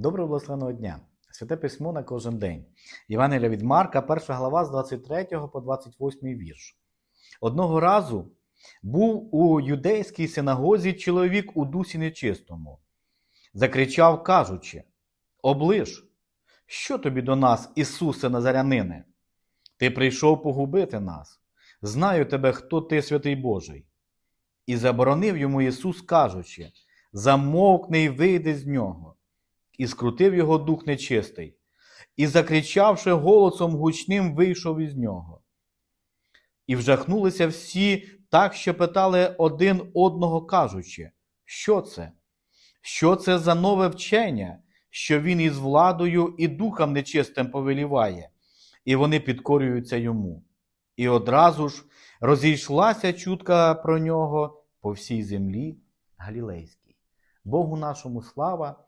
Доброго благословеного дня! Святе письмо на кожен день. Євангелія від Марка, 1 глава з 23 по 28 вірш. Одного разу був у юдейській синагозі чоловік у дусі нечистому. Закричав, кажучи: Оближ, що тобі до нас, Ісусе Назарянине? Ти прийшов погубити нас. Знаю тебе, хто ти, святий Божий. І заборонив йому Ісус, кажучи: Замовкни й вийди з нього. І скрутив його дух нечистий, і, закричавши голосом гучним, вийшов із нього. І вжахнулися всі так, що питали один одного, кажучи, що це? Що це за нове вчення, що він із владою і духом нечистим повеліває, і вони підкорюються йому. І одразу ж розійшлася чутка про нього по всій землі Галілейській. Богу нашому слава!